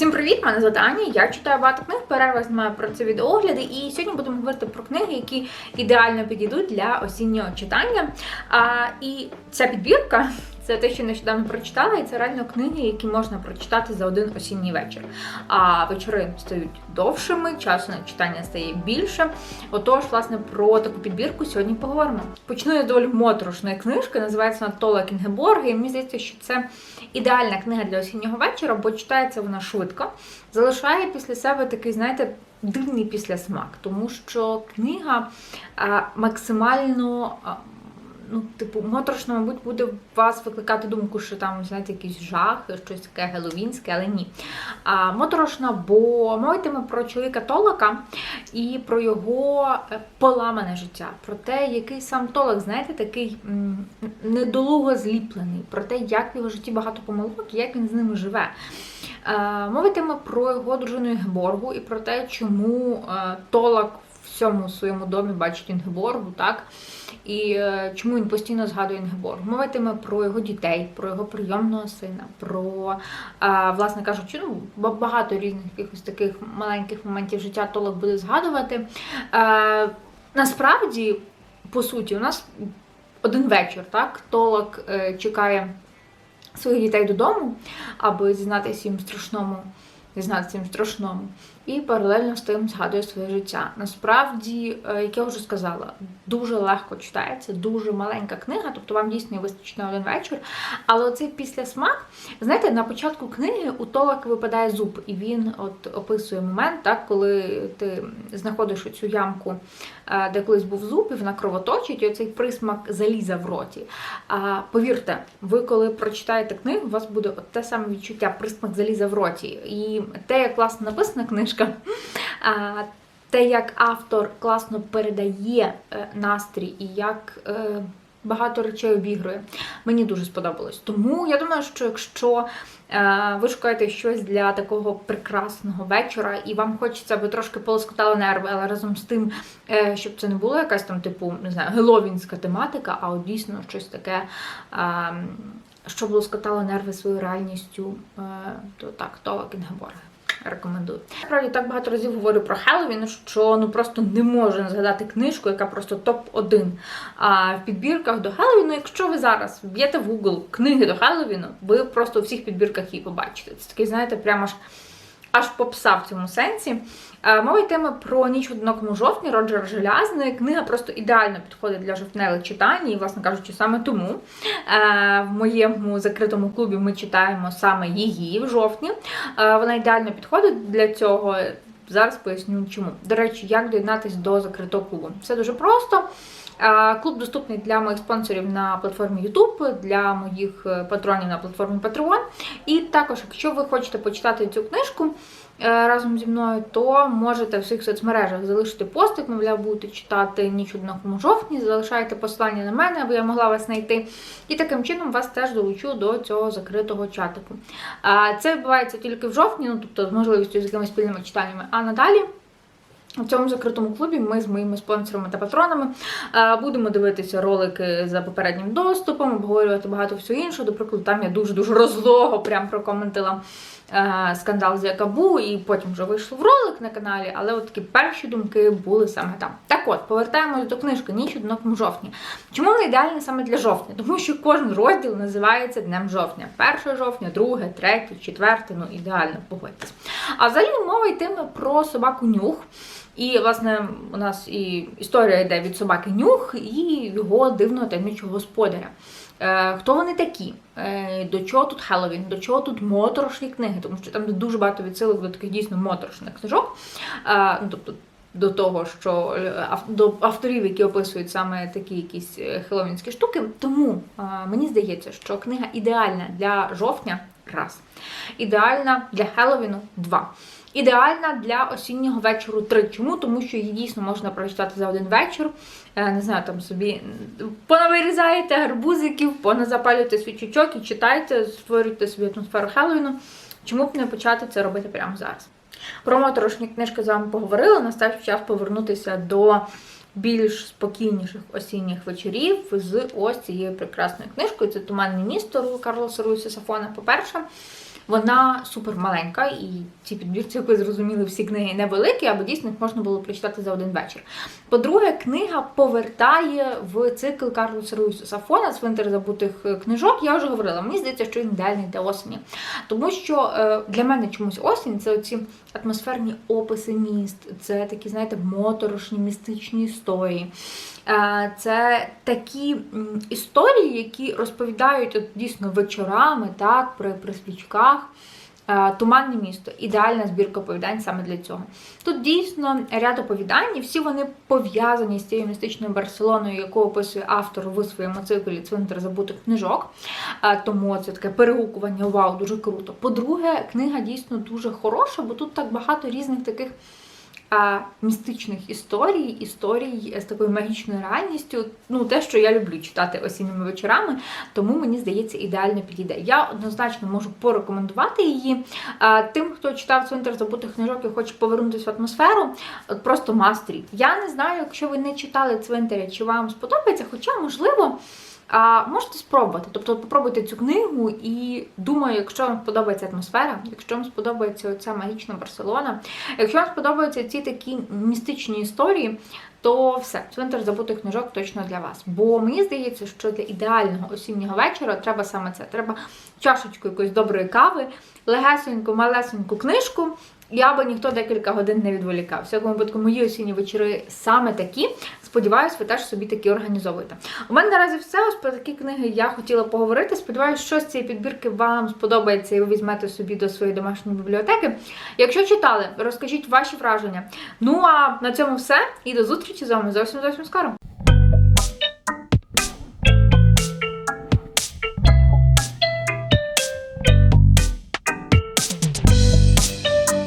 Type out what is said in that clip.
Всім привіт! Мене звати Аня. Я читаю багато книг, перерва знімаю про це відеогляди. І сьогодні будемо говорити про книги, які ідеально підійдуть для осіннього читання. А, і ця підбірка це те, що нещодавно прочитала, і це реально книги, які можна прочитати за один осінній вечір. А вечори стають довшими, часу на читання стає більше. Отож, власне, про таку підбірку сьогодні поговоримо. Почну я з доволі моторошної книжки, називається вона Тола Кінгеборга, і мені здається, що це ідеальна книга для осіннього вечора, бо читається вона швидко, залишає після себе такий, знаєте, дивний післясмак, тому що книга максимально. А, Ну, типу, моторошно, мабуть, буде вас викликати думку, що там, знаєте, якийсь жах, щось таке геловінське, але ні. А, моторошно, бо мова йтиме про чоловіка Толока і про його е, поламане життя, про те, який сам Толок, знаєте, такий недолуго зліплений, про те, як в його житті багато помилок і як він з ними живе. Е, Мова йтиме про його дружину Інгеборгу і про те, чому е, Толок в всьому своєму домі бачить Інгеборгу, так? І е, чому він постійно згадує Інгеборг. Мова йтиме про його дітей, про його прийомного сина, про, е, власне кажучи, ну, багато різних якихось таких маленьких моментів життя Толок буде згадувати. Е, Насправді, по суті, у нас один вечір, так? Толок чекає своїх дітей додому, аби зізнатися їм страшному, зізнатися їм страшному. І паралельно з тим згадує своє життя. Насправді, е, як я вже сказала, дуже легко читається, дуже маленька книга, тобто вам дійсно її вистачить на один вечір. Але оцей післясмак, знаєте, на початку книги у Толака випадає зуб, і він от описує момент, так, коли ти знаходиш цю ямку, е, де колись був зуб, і вона кровоточить, і оцей присмак заліза в роті. А повірте, ви коли прочитаєте книгу, у вас буде от те саме відчуття, присмак заліза в роті. І те, як класно написана книжка, те, як автор класно передає е, настрій і як. е, Багато речей обігрує. Мені дуже сподобалось. Тому я думаю, що якщо е, ви шукаєте щось для такого прекрасного вечора, і вам хочеться, аби трошки полоскотало нерви, але разом з тим, щоб це не було якась там, типу, не знаю, геловінська тематика, а от дійсно щось таке, е, що блоскотало нерви своєю реальністю, е, то так, Тола Кінгеборга. Рекомендую. Справді так багато разів говорю про Хеллоуін, що ну просто не можу згадати книжку, яка просто топ-1 а в підбірках до Хеллоуіну. Якщо ви зараз вб'єте в Google книги до Хеллоуіну, ви просто у всіх підбірках її побачите. Це такий, знаєте, прямо аж аж попса в цьому сенсі. Е, Мова йтиме про ніч в одинокому жовтні Роджера Желязний. Книга просто ідеально підходить для жовтневих читань, і, власне кажучи, саме тому е, в моєму закритому клубі ми читаємо саме її в жовтні. Е, Вона ідеально підходить для цього. Зараз поясню чому. До речі, як доєднатися до закритого клубу. Все дуже просто. Е, Клуб доступний для моїх спонсорів на платформі YouTube, для моїх е, патронів на платформі Patreon. І також, якщо ви хочете почитати цю книжку е, разом зі мною, то можете в своїх соцмережах залишити постик, мовляв, будете читати ніч одному жовтні, залишайте посилання на мене, аби я могла вас знайти. І таким чином вас теж долучу до цього закритого чатику. Це відбувається тільки в жовтні, ну тобто з можливістю з якимись спільними читаннями, а надалі. У цьому закритому клубі ми з моїми спонсорами та патронами е, будемо дивитися ролики за попереднім доступом, обговорювати багато всього іншого. До прикладу, там я дуже-дуже розлого прям прокоментила е, скандал з Якабу, і потім вже вийшло в ролик на каналі, але от такі перші думки були саме там. Так от, повертаємось до книжки Ніч у одинокому жовтні. Чому вона ідеальна саме для жовтня? Тому що кожен розділ називається Днем жовтня. 1 жовтня, 2, 3, 4, ну ідеально погодьтесь. А взагалі мова йтиме про собаку нюх. І, власне, у нас і історія йде від собаки нюх і його дивного таємничого господаря. Е, хто вони такі? Е, до чого тут Хеллоуін? До чого тут моторошні книги? Тому що там дуже багато відсилок до таких дійсно моторошних книжок. Е, ну, тобто, до того, що до авторів, які описують саме такі якісь хеллоуінські штуки. Тому мені здається, що книга ідеальна для жовтня раз. Ідеальна для Хеллоуіну два. Ідеальна для осіннього вечору три. Чому? Тому що її дійсно можна прочитати за один вечір. Е, Не знаю, там собі понавирізаєте гарбузиків, поназапалюєте свічечок і читайте, створюйте собі атмосферу Хеллоуіну. Чому б не почати це робити прямо зараз? Про моторошні книжки з вами поговорила. Настав час повернутися до більш спокійніших осінніх вечорів з ось цією прекрасною книжкою. Це Туманне місто Карлоса Руїса Сафона. По-перше, Вона супер маленька, і ці підбірці, як ви зрозуміли, всі книги невеликі, аби дійсно їх можна було прочитати за один вечір. По-друге, книга повертає в цикл Карлоса Руїса Сафона «Цвинтар забутих е, книжок. Я вже говорила, мені здається, що він ідеальний для осені. Тому що е, для мене чомусь осінь це оці атмосферні описи міст, це такі, знаєте, моторошні містичні історії. Це такі історії, які розповідають от, дійсно вечорами, так, при, при свічках. Туманне місто ідеальна збірка оповідань саме для цього. Тут дійсно ряд оповідань, всі вони пов'язані з цією містичною Барселоною, яку описує автор в своєму циклі Цвинтар забутих книжок. Тому це таке перегукування, вау, дуже круто. По-друге, книга дійсно дуже хороша, бо тут так багато різних таких містичних історій, історій з такою магічною реальністю. Ну, те, що я люблю читати осінніми вечорами, тому мені здається, ідеально підійде. Я однозначно можу порекомендувати її. Тим, хто читав цвинтар забутих книжок і хоче повернутися в атмосферу, просто мастрі. Я не знаю, якщо ви не читали цвинтаря, чи вам сподобається, хоча, можливо. А можете спробувати. Тобто попробуйте цю книгу і думаю, якщо вам сподобається атмосфера, якщо вам сподобається ця магічна Барселона, якщо вам сподобаються ці такі містичні історії, то все, цвинтар забутих книжок точно для вас. Бо мені здається, що для ідеального осіннього вечора треба саме це. Треба чашечку якоїсь доброї кави, легесеньку, малесеньку книжку. І аби ніхто декілька годин не відволікав. В всякому випадку, мої осінні вечори саме такі. Сподіваюсь, ви теж собі такі організовуєте. У мене наразі все. Ось про такі книги я хотіла поговорити. Сподіваюсь, що з цієї підбірки вам сподобається і ви візьмете собі до своєї домашньої бібліотеки. Якщо читали, розкажіть ваші враження. Ну а на цьому все. І до зустрічі з вами зовсім зовсім скоро.